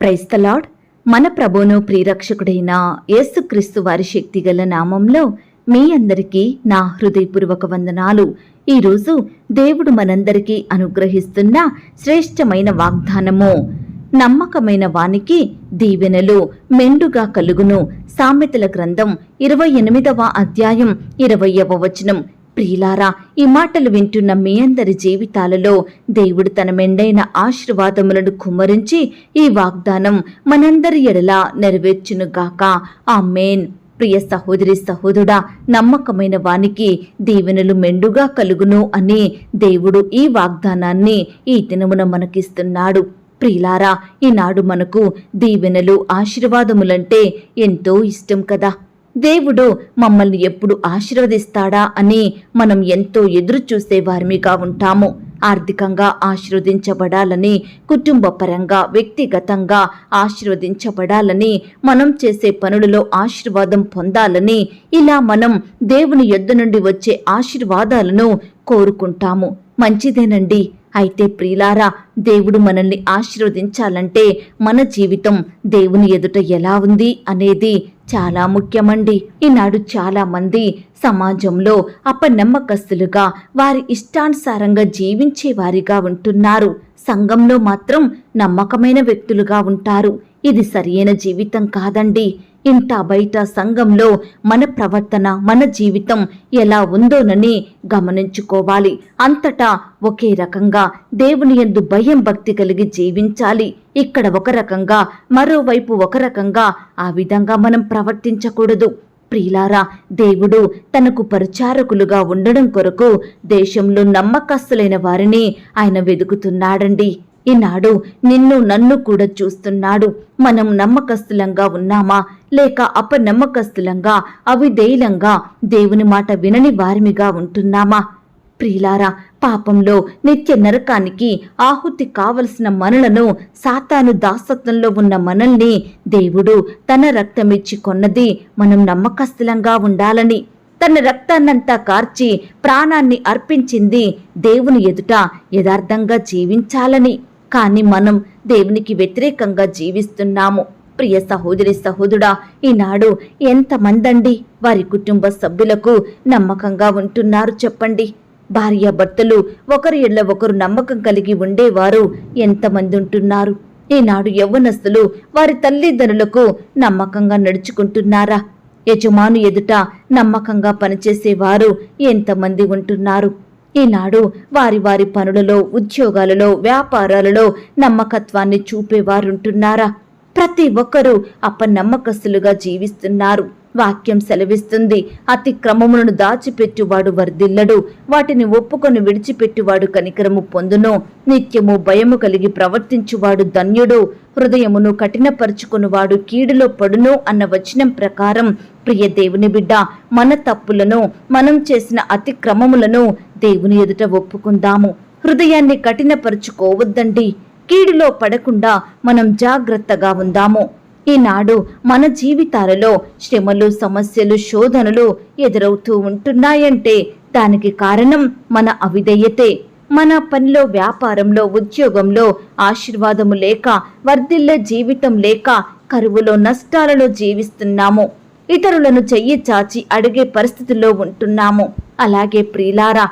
క్రైస్తలాడ్ మన ప్రభును ప్రియరక్షకుడైన యేసుక్రీస్తు వారి శక్తిగల నామంలో మీ అందరికీ నా హృదయపూర్వక వందనాలు. ఈరోజు దేవుడు మనందరికీ అనుగ్రహిస్తున్న శ్రేష్టమైన వాగ్దానము. నమ్మకమైన వానికి దీవెనలు మెండుగా కలుగును. సామెతల గ్రంథం ఇరవై ఎనిమిదవ అధ్యాయం ఇరవయవ వచనం. ప్రియులారా ఈ మాటలు వింటున్న మీ అందరి జీవితాలలో దేవుడు తన మెండైన ఆశీర్వాదములను కుమ్మరించి ఈ వాగ్దానం మనందరి ఎడలా నెరవేర్చునుగాక. ఆమెన్. ప్రియ సహోదరి సహోదరుడా నమ్మకమైన వానికి దీవెనలు మెండుగా కలుగును అని దేవుడు ఈ వాగ్దానాన్ని ఈ దినమున మనకిస్తున్నాడు. ప్రియులారా ఈనాడు మనకు దీవెనలు ఆశీర్వాదములంటే ఎంతో ఇష్టం కదా. దేవుడు మమ్మల్ని ఎప్పుడు ఆశీర్వదిస్తాడా అని మనం ఎంతో ఎదురు చూసేవారిమిగా ఉంటాము. ఆర్థికంగా ఆశీర్వదించబడాలని కుటుంబ పరంగా వ్యక్తిగతంగా ఆశీర్వదించబడాలని మనం చేసే పనులలో ఆశీర్వాదం పొందాలని ఇలా మనం దేవుని యొద్ద నుండి వచ్చే ఆశీర్వాదాలను కోరుకుంటాము. మంచిదేనండి. అయితే ప్రియులారా దేవుడు మనల్ని ఆశీర్వదించాలంటే మన జీవితం దేవుని ఎదుట ఎలా ఉంది అనేది చాలా ముఖ్యమండి. ఈనాడు చాలా మంది సమాజంలో అపనమ్మకస్తులుగా వారి ఇష్టానుసారంగా జీవించే వారిగా ఉంటున్నారు. సంఘంలో మాత్రం నమ్మకమైన వ్యక్తులుగా ఉంటారు. ఇది సరియైన జీవితం కాదండి. ఇంట బయట సంఘంలో మన ప్రవర్తన మన జీవితం ఎలా ఉందోనని గమనించుకోవాలి. అంతటా ఒకే రకంగా దేవుని యందు భయం భక్తి కలిగి జీవించాలి. ఇక్కడ ఒక రకంగా మరోవైపు ఒక రకంగా ఆ విధంగా మనం ప్రవర్తించకూడదు. ప్రియులారా దేవుడు తనకు పరిచారకులుగా ఉండడం కొరకు దేశంలో నమ్మకస్తులైన వారిని ఆయన వెతుకుతున్నాడండి ఈనాడు నిన్ను నన్ను కూడా చూస్తున్నాడు. మనం నమ్మకస్తులంగా ఉన్నామా? లేక అపనమ్మకస్తులంగా అవిధేయులంగా దేవుని మాట వినని వారిమిగా ఉంటున్నామా? ప్రియులారా పాపంలో నిత్య నరకానికి ఆహుతి కావలసిన మనలను సాతాను దాసత్వంలో ఉన్న మనల్ని దేవుడు తన రక్తమిచ్చి కొన్నది మనం నమ్మకస్తులంగా ఉండాలని తన రక్తాన్నంతా కార్చి ప్రాణాన్ని అర్పించింది దేవుని ఎదుట యథార్థంగా జీవించాలని. కానీ మనం దేవునికి వ్యతిరేకంగా జీవిస్తున్నాము. ప్రియ సహోదరి సహోదరుడా ఈనాడు ఎంతమందండి వారి కుటుంబ సభ్యులకు నమ్మకంగా ఉంటున్నారు చెప్పండి. భార్యాభర్తలు ఒకరి ఎడ్ల ఒకరు నమ్మకం కలిగి ఉండేవారు ఎంతమంది ఉంటున్నారు ఈనాడు యవ్వనస్తులు వారి తల్లిదండ్రులకు నమ్మకంగా నడుచుకుంటున్నారా? యజమాను ఎదుట నమ్మకంగా పనిచేసేవారు ఎంతమంది ఉంటున్నారు? ఈనాడు వారి వారి పనులలో ఉద్యోగాలలో వ్యాపారాలలో నమ్మకత్వాన్ని చూపేవారుంటున్నారా? ప్రతి ఒక్కరూ అపనమ్మకస్తులుగా జీవిస్తున్నారు. వాక్యం సెలవిస్తుంది. అతిక్రమములను దాచిపెట్టువాడు వర్ధిల్లడు. వాటిని ఒప్పుకొని విడిచిపెట్టువాడు కనికరము పొందును. నిత్యము భయము కలిగి ప్రవర్తించువాడు ధన్యుడు. హృదయమును కఠినపరుచుకునివాడు కీడులో పడును అన్న వచనం ప్రకారం ప్రియ దేవుని బిడ్డ మన తప్పులను మనం చేసిన అతిక్రమములను దేవుని ఎదుట ఒప్పుకుందాము. హృదయాన్ని కఠినపరుచుకోవద్దండి. కీడులో పడకుండా మనం జాగ్రత్తగా ఉందాము. ఈనాడు మన జీవితాలలో శ్రమలు సమస్యలు శోధనలు ఎదురవుతూ ఉంటున్నాయంటే దానికి కారణం మన అవిధేయతే. మన పనిలో వ్యాపారంలో ఉద్యోగంలో ఆశీర్వాదము లేక వర్ధిల్లే జీవితం లేక కరువులో నష్టాలలో జీవిస్తున్నాము. ఇతరులను చెయ్యి చాచి అడిగే పరిస్థితుల్లో ఉంటున్నాము. అలాగే ప్రియులారా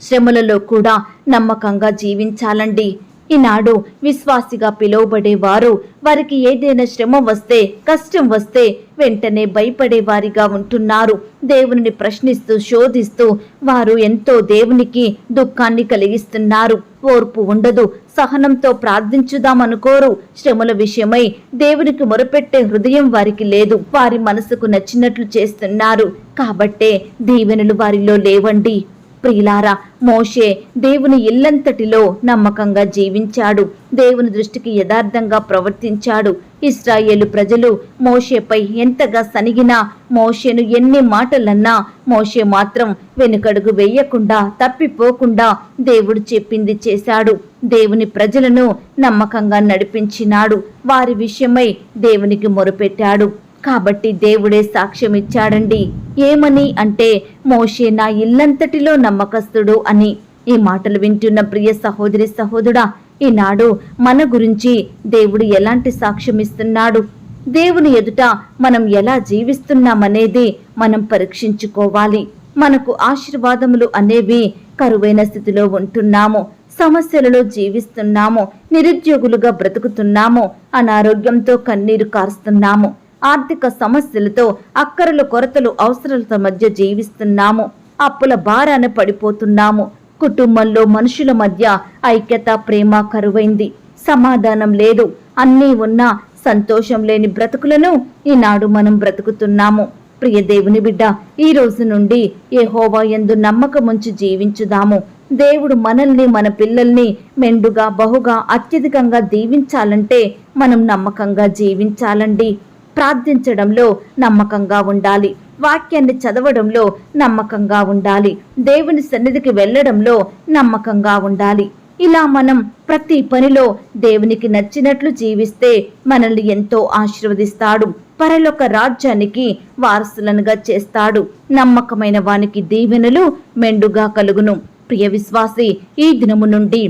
శ్రమలలో కూడా నమ్మకంగా జీవించాలండి. ఈనాడు విశ్వాసిగా పిలువబడేవారు. వారికి ఏదైనా శ్రమ వస్తే కష్టం వస్తే వెంటనే భయపడేవారిగా ఉంటున్నారు. దేవుని ప్రశ్నిస్తూ శోధిస్తూ వారు ఎంతో దేవునికి దుఃఖాన్ని కలిగిస్తున్నారు. ఓర్పు ఉండదు. సహనంతో ప్రార్థించుదామనుకోరు. శ్రమల విషయమై దేవునికి మొరపెట్టే హృదయం వారికి లేదు. వారి మనసుకు నచ్చినట్లు చేస్తున్నారు. కాబట్టే దీవెనలు వారిలో లేవండి. ప్రియులారా మోషే దేవుని ఇల్లంతటిలో నమ్మకంగా జీవించాడు. దేవుని దృష్టికి యథార్థంగా ప్రవర్తించాడు. ఇస్రాయేలు ప్రజలు మోషేపై ఎంతగా సనిగినా మోషేను ఎన్ని మాటలన్నా మోషే మాత్రం వెనుకడుగు వేయకుండా తప్పిపోకుండా దేవుడు చెప్పింది చేశాడు. దేవుని ప్రజలను నమ్మకంగా నడిపించినాడు. వారి విషయమై దేవునికి మొరుపెట్టాడు. కాబట్టి దేవుడే సాక్ష్యం ఇచ్చాడండి ఏమని అంటే మోషే నా ఇల్లంతటిలో నమ్మకస్తుడు అని. ఈ మాటలు వింటున్న ప్రియ సహోదరి సహోదరుడా ఈనాడు మన గురించి దేవుడు ఎలాంటి సాక్ష్యం ఇస్తున్నాడు దేవుని ఎదుట మనం ఎలా జీవిస్తున్నామనేది మనం పరీక్షించుకోవాలి. మనకు ఆశీర్వాదములు అనేవి కరువైన స్థితిలో ఉంటున్నాము. సమస్యలలో జీవిస్తున్నాము. నిరుద్యోగులుగా బ్రతుకుతున్నాము. అనారోగ్యంతో కన్నీరు కారుస్తున్నాము. ఆర్థిక సమస్యలతో అక్కరలు కొరతలు అవసరాలతో మధ్య జీవిస్తున్నాము. అప్పుల భారాన పడిపోతున్నాము. కుటుంబంలో మనుషుల మధ్య ఐక్యత ప్రేమ కరువైంది. సమాధానం లేదు. అన్నీ ఉన్నా సంతోషం లేని బ్రతుకులను ఈనాడు మనం బ్రతుకుతున్నాము. ప్రియ దేవుని బిడ్డ ఈ రోజు నుండి ఏ హోవా ఎందు నమ్మకముంచి జీవించుదాము. దేవుడు మనల్ని మన పిల్లల్ని మెండుగా బహుగా అత్యధికంగా దీవించాలంటే మనం నమ్మకంగా జీవించాలండి. ప్రార్థించడంలో నమ్మకంగా ఉండాలి. వాక్యాన్ని చదవడంలో నమ్మకంగా ఉండాలి. దేవుని సన్నిధికి వెళ్ళడంలో నమ్మకంగా ఉండాలి. ఇలా మనం ప్రతి పనిలో దేవునికి నచ్చినట్లు జీవిస్తే మనల్ని ఎంతో ఆశీర్వదిస్తాడు. పరలోక రాజ్యానికి వారసులనుగా చేస్తాడు. నమ్మకమైన వానికి దీవెనలు మెండుగా కలుగును. ప్రియ విశ్వాసి ఈ దినము నుండి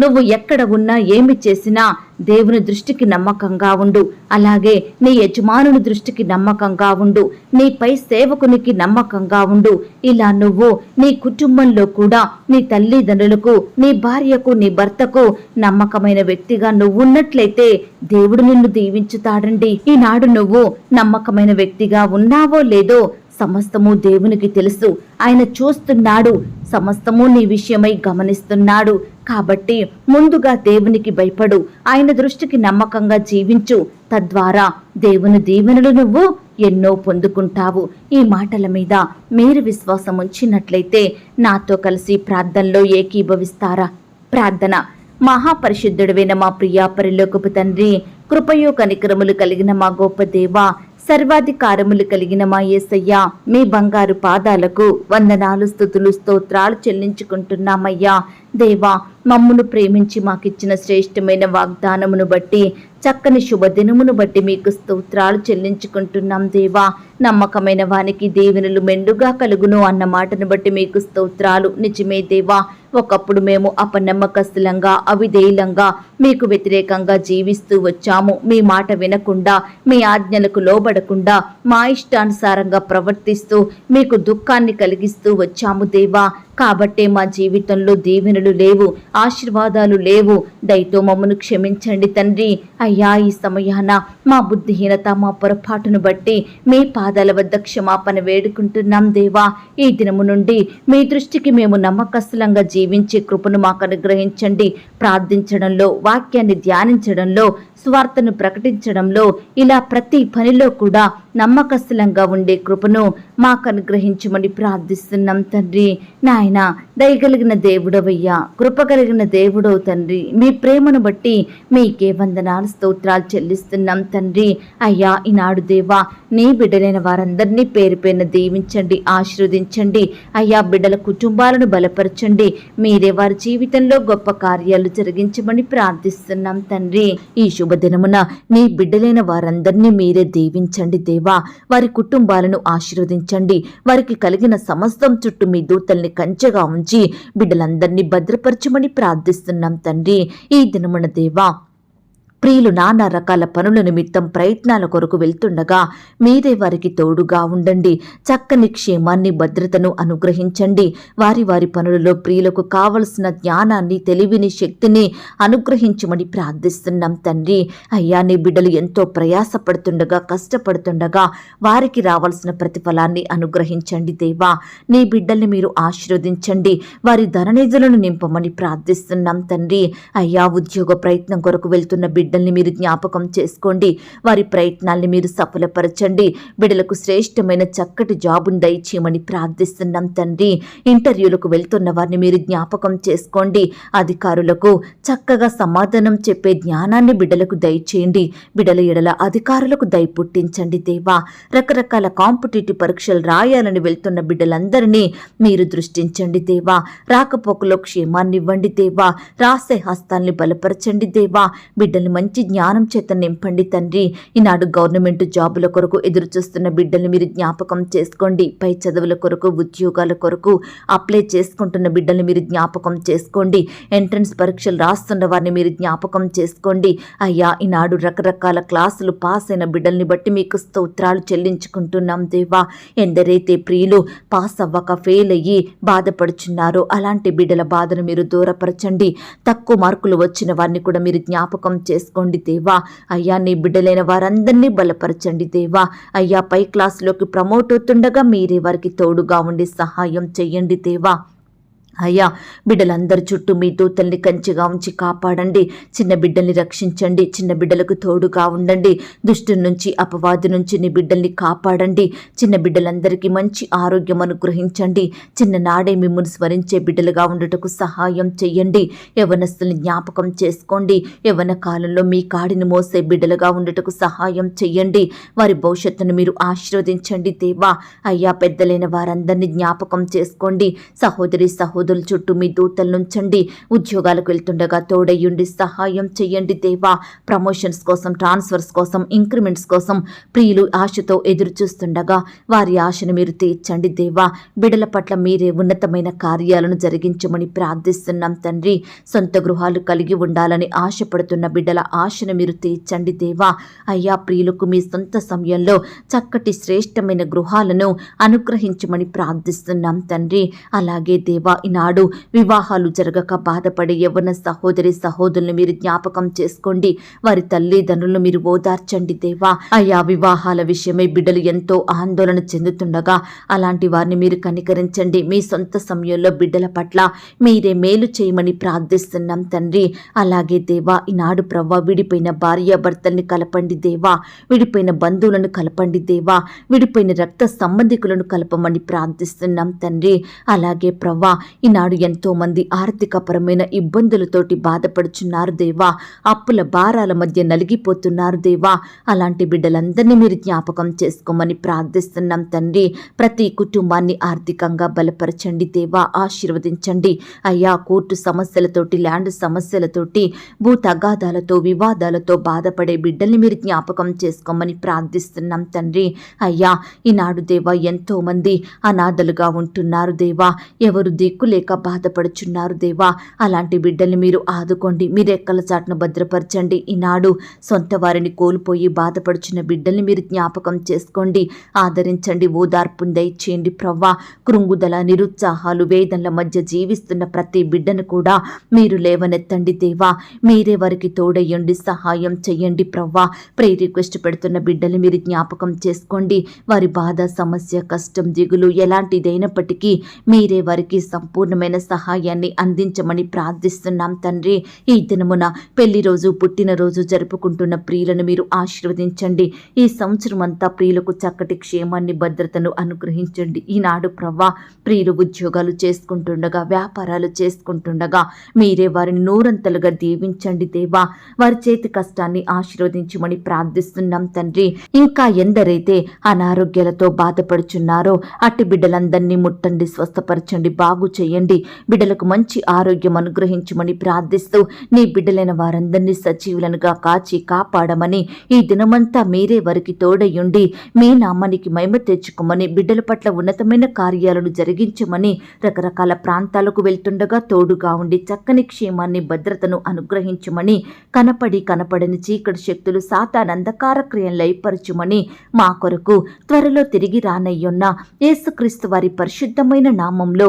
నువ్వు ఎక్కడ ఉన్నా ఏమి చేసినా దేవుని దృష్టికి నమ్మకంగా ఉండు. అలాగే నీ యజమానుని దృష్టికి నమ్మకంగా ఉండు. నీ పై సేవకునికి నమ్మకంగా ఉండు. ఇలా నువ్వు నీ కుటుంబంలో కూడా నీ తల్లిదండ్రులకు నీ భార్యకు నీ భర్తకు నమ్మకమైన వ్యక్తిగా నువ్వున్నట్లయితే దేవుడు నిన్ను దీవించుతాడండి. ఈనాడు నువ్వు నమ్మకమైన వ్యక్తిగా ఉన్నావో లేదో సమస్తము దేవునికి తెలుసు. ఆయన చూస్తున్నాడు. సమస్తము నీ విషయమై గమనిస్తున్నాడు. కాబట్టి ముందుగా దేవునికి భయపడు. ఆయన దృష్టికి నమ్మకంగా జీవించు. తద్వారా దేవుని దీవెనలు నువ్వు ఎన్నో పొందుకుంటావు. ఈ మాటల మీద మీరు విశ్వాసం ఉంచినట్లయితే నాతో కలిసి ప్రార్థనలో ఏకీభవిస్తారా? ప్రార్థన. మహాపరిశుద్ధుడైన మా ప్రియా పరిలోకపు తండ్రి కృపయో కనికరములు కలిగిన మా గొప్ప దేవా సర్వాధికారములు కలిగిన మా యేసయ్యా మీ బంగారు పాదాలకు వందనాలు స్థుతులు స్తోత్రాలు చెల్లించుకుంటున్నామయ్యా. దేవా మమ్మును ప్రేమించి మాకిచ్చిన శ్రేష్టమైన వాగ్దానమును బట్టి చక్కని శుభదినమును బట్టి మీకు స్తోత్రాలు చెల్లించుకుంటున్నాం దేవా. నమ్మకమైన వానికి దీవెనలు మెండుగా కలుగును అన్న మాటను బట్టి మీకు స్తోత్రాలు నిజమే దేవా. ఒకప్పుడు మేము అపనమ్మకస్తులంగా అవిధేయులంగా మీకు వ్యతిరేకంగా జీవిస్తూ వచ్చాము. మీ మాట వినకుండా మీ ఆజ్ఞలకు లోబడకుండా మా ఇష్టానుసారంగా ప్రవర్తిస్తూ మీకు దుఃఖాన్ని కలిగిస్తూ వచ్చాము దేవా. కాబట్టే మా జీవితంలో దీవెనలు లేవు ఆశీర్వాదాలు లేవు. దయతో మమ్మను క్షమించండి తండ్రి. అయ్యా ఈ సమయాన మా బుద్ధిహీనత మా పొరపాటును బట్టి మీ పాదాల వద్ద క్షమాపణ వేడుకుంటున్నాం దేవా. ఈ దినము నుండి మీ దృష్టికి మేము నమ్మకస్తులంగా జీవించే కృపను మాకు అనుగ్రహించండి. ప్రార్థించడంలో వాక్యాన్ని ధ్యానించడంలో స్వార్థను ప్రకటించడంలో ఇలా ప్రతి పనిలో కూడా నమ్మకస్తులంగా ఉండే కృపను మాకు అనుగ్రహించమని ప్రార్థిస్తున్నాం తండ్రి. నాయన దయగలిగిన దేవుడవయ్యా కృప కలిగిన దేవుడవు తండ్రి. మీ ప్రేమను బట్టి మీకే వందనాలు స్తోత్రాలు చెల్లిస్తున్నాం తండ్రి. అయ్యా ఈనాడు దేవా నీ బిడ్డలైన వారందరినీ పేరు పైన దీవించండి ఆశీర్వదించండి. అయ్యా బిడ్డల కుటుంబాలను బలపరచండి. మీరే వారి జీవితంలో గొప్ప కార్యాలు జరిగించమని ప్రార్థిస్తున్నాం తండ్రి. ఈ శుభ శుభదినమున నీ బిడ్డలైన వారందరినీ మీరే దీవించండి దేవా. వారి కుటుంబాలను ఆశీర్వదించండి. వారికి కలిగిన సమస్తం చుట్టూ మీ దూతల్ని కంచెగా ఉంచి బిడ్డలందరినీ భద్రపరచమని ప్రార్థిస్తున్నాం తండ్రి. ఈ దినమున దేవా ప్రియులు నానా రకాల పనుల నిమిత్తం ప్రయత్నాల కొరకు వెళ్తుండగా మీరే వారికి తోడుగా ఉండండి. చక్కని క్షేమాన్ని భద్రతను అనుగ్రహించండి. వారి వారి పనులలో ప్రియులకు కావలసిన జ్ఞానాన్ని తెలివిని శక్తిని అనుగ్రహించమని ప్రార్థిస్తున్నాం తండ్రి. అయ్యా నీ బిడ్డలు ఎంతో ప్రయాసపడుతుండగా కష్టపడుతుండగా వారికి రావాల్సిన ప్రతిఫలాన్ని అనుగ్రహించండి దేవా. నీ బిడ్డల్ని మీరు ఆశీర్వదించండి. వారి ధననిధులను నింపమని ప్రార్థిస్తున్నాం తండ్రి. అయ్యా ఉద్యోగ ప్రయత్నం కొరకు వెళ్తున్న బిడ్డ బిడ్డల్ని మీరు జ్ఞాపకం చేసుకోండి. వారి ప్రయత్నాల్ని మీరు సఫలపరచండి. బిడ్డలకు శ్రేష్టమైన చక్కటి జాబును దయచేయమని ప్రార్థిస్తున్నాం తండ్రి. ఇంటర్వ్యూలకు వెళ్తున్న వారిని మీరు జ్ఞాపకం చేసుకోండి. అధికారులకు చక్కగా సమాధానం చెప్పే జ్ఞానాన్ని బిడ్డలకు దయచేయండి. బిడ్డల ఎడల అధికారులకు దయ పుట్టించండి దేవా. రకరకాల కాంపిటేటివ్ పరీక్షలు రాయాలని వెళ్తున్న బిడ్డలందరినీ మీరు దృష్టించండి దేవా. రాకపోకలో క్షేమాన్ని ఇవ్వండి దేవా. రాసే హస్తాల్ని బలపరచండి దేవా. బిడ్డల్ని మంచి జ్ఞానం చేత నింపండి తండ్రి. ఈనాడు గవర్నమెంట్ జాబుల కొరకు ఎదురు చూస్తున్న బిడ్డల్ని మీరు జ్ఞాపకం చేసుకోండి. పై చదువుల కొరకు ఉద్యోగాల కొరకు అప్లై చేసుకుంటున్న బిడ్డల్ని మీరు జ్ఞాపకం చేసుకోండి. ఎంట్రన్స్ పరీక్షలు రాస్తున్న వారిని మీరు జ్ఞాపకం చేసుకోండి. అయ్యా ఈనాడు రకరకాల క్లాసులు పాస్ అయిన బిడ్డల్ని బట్టి మీకు స్తోత్రాలు చెల్లించుకుంటున్నాం దేవా. ఎందరైతే ప్రియులు పాస్ అవ్వక ఫెయిల్ అయ్యి బాధపడుచున్నారో అలాంటి బిడ్డల బాధను మీరు దూరపరచండి. తక్కువ మార్కులు వచ్చిన వారిని కూడా మీరు జ్ఞాపకం చేసుకోండి. దేవా. అయ్యా నీ బిడ్డలైన వారందరినీ బలపరచండి దేవా. అయ్యా పై క్లాసులోకి ప్రమోట్ అవుతుండగా మీరే వారికి తోడుగా ఉండి సహాయం చెయ్యండి దేవా. అయ్యా బిడ్డలందరి చుట్టూ మీ దూతల్ని కంచిగా ఉంచి కాపాడండి. చిన్న బిడ్డల్ని రక్షించండి. చిన్న బిడ్డలకు తోడుగా ఉండండి. దుష్టు నుంచి అపవాది నుంచి నీ బిడ్డల్ని కాపాడండి. చిన్న బిడ్డలందరికీ మంచి ఆరోగ్యం అనుగ్రహించండి. చిన్న నాడే మిమ్మల్ని స్మరించే బిడ్డలుగా ఉండటకు సహాయం చెయ్యండి. యవనస్తుల్ని జ్ఞాపకం చేసుకోండి. యవన కాలంలో మీ కాడిని మోసే బిడ్డలుగా ఉండటకు సహాయం చెయ్యండి. వారి భవిష్యత్తును మీరు ఆశీర్వదించండి దేవా. అయ్యా పెద్దలైన వారందరినీ జ్ఞాపకం చేసుకోండి. సహోదరి సహోదరుల చుట్టూ మీ దూతలనుంచండి ఉద్యోగాలకు వెళ్తుండగా తోడయ్యుండి సహాయం చెయ్యండి దేవా. ప్రమోషన్స్ కోసం ట్రాన్స్ఫర్స్ కోసం ఇంక్రిమెంట్స్ కోసం ప్రియులు ఆశతో ఎదురు చూస్తుండగా వారి ఆశను మీరు తీర్చండి దేవా. బిడల పట్ల మీరే ఉన్నతమైన కార్యాలను జరిగించమని ప్రార్థిస్తున్నాం తండ్రి. సొంత గృహాలు కలిగి ఉండాలని ఆశపడుతున్న బిడ్డల ఆశను మీరు తీర్చండి దేవా. అయ్యా ప్రియులకు మీ సొంత సమయంలో చక్కటి శ్రేష్టమైన గృహాలను అనుగ్రహించమని ప్రార్థిస్తున్నాం తండ్రి. అలాగే దేవా ఈనాడు వివాహాలు జరగక బాధపడే యవ్వన సహోదరి సహోదరులను మీరు జ్ఞాపకం చేసుకోండి. వారి తల్లిదండ్రులను మీరు ఓదార్చండి దేవా. అయా వివాహాల విషయమై బిడ్డలు ఎంతో ఆందోళన చెందుతుండగా అలాంటి వారిని మీరు కనికరించండి. మీ సొంత సమయంలో బిడ్డల పట్ల మీరే మేలు చేయమని ప్రార్థిస్తున్నాం తండ్రి. అలాగే దేవా ఈనాడు ప్రవ్వ విడిపోయిన భార్యాభర్తల్ని కలపండి దేవా. విడిపోయిన బంధువులను కలపండి దేవా. విడిపోయిన రక్త సంబంధికులను కలపమని ప్రార్థిస్తున్నాం తండ్రి. అలాగే ప్రవ్వ ఈనాడు ఎంతో మంది ఆర్థికపరమైన ఇబ్బందులతోటి బాధపడుచున్నారు దేవా. అప్పుల భారాల మధ్య నలిగిపోతున్నారు దేవా. అలాంటి బిడ్డలందరినీ మీరు జ్ఞాపకం చేసుకోమని ప్రార్థిస్తున్నాం తండ్రి. ప్రతి కుటుంబాన్ని ఆర్థికంగా బలపరచండి దేవా. ఆశీర్వదించండి. అయ్యా కోర్టు సమస్యలతోటి ల్యాండ్ సమస్యలతోటి భూ తగాదాలతో వివాదాలతో బాధపడే బిడ్డల్ని మీరు జ్ఞాపకం చేసుకోమని ప్రార్థిస్తున్నాం తండ్రి. అయ్యా ఈనాడు దేవా ఎంతో మంది అనాథలుగా ఉంటున్నారు దేవా. ఎవరు దిక్కు లేక బాధపడుచున్నారు దేవా. అలాంటి బిడ్డల్ని మీరు ఆదుకోండి. మీరు ఎక్కల చాటును భద్రపరచండి. ఈనాడు సొంత వారిని కోల్పోయి బాధపడుచున్న బిడ్డల్ని మీరు జ్ఞాపకం చేసుకోండి. ఆదరించండి. ఓదార్పును దయచేయండి ప్రవ్వా. కృంగుదల నిరుత్సాహాలు వేదనల మధ్య జీవిస్తున్న ప్రతి బిడ్డను కూడా మీరు లేవనెత్తండి దేవా. మీరే వారికి తోడయ్యండి సహాయం చెయ్యండి ప్రవ్వా. ప్రే రిక్వెస్ట్ పెడుతున్న బిడ్డలు మీరు జ్ఞాపకం చేసుకోండి. వారి బాధ సమస్య కష్టం దిగులు ఎలాంటిదైనప్పటికీ మీరే వారికి సంపూర్ణ పరిపూర్ణమైన సహాయాన్ని అందించమని ప్రార్థిస్తున్నాం తండ్రి. ఈ దినమున పెళ్ళి రోజు పుట్టినరోజు జరుపుకుంటున్న ప్రియులను మీరు ఆశీర్వదించండి. ఈ సంవత్సరం అంతా ప్రియులకు చక్కటి క్షేమాన్ని భద్రతను అనుగ్రహించండి. ఈనాడు ప్రవ్వా ప్రియులు ఉద్యోగాలు చేసుకుంటుండగా వ్యాపారాలు చేసుకుంటుండగా మీరే వారిని నూరంతలుగా దీవించండి దేవా. వారి చేతి కష్టాన్ని ఆశీర్వదించమని ప్రార్థిస్తున్నాం తండ్రి. ఇంకా ఎందరైతే అనారోగ్యాలతో బాధపడుచున్నారో అట్టి బిడ్డలందరినీ ముట్టండి స్వస్థపరచండి బాగు చేయండి. బిడ్డలకు మంచి ఆరోగ్యం అనుగ్రహించమని ప్రార్థిస్తూ నీ బిడ్డలైన వారందరినీ సజీవులనుగా కాచి కాపాడమని ఈ దినమంతా మీరే వారికి తోడయుండి మీ నామానికి మహిమ తెచ్చుకోమని బిడ్డల పట్ల ఉన్నతమైన కార్యాలను జరిగించమని రకరకాల ప్రాంతాలకు వెళ్తుండగా తోడుగా ఉండి చక్కని క్షేమాన్ని భద్రతను అనుగ్రహించమని కనపడి కనపడని చీకటి శక్తులు సాతానందకార క్రియలు లయపరచుమని మా కొరకు త్వరలో తిరిగి రానయ్యున్న యేసుక్రీస్తు వారి పరిశుద్ధమైన నామంలో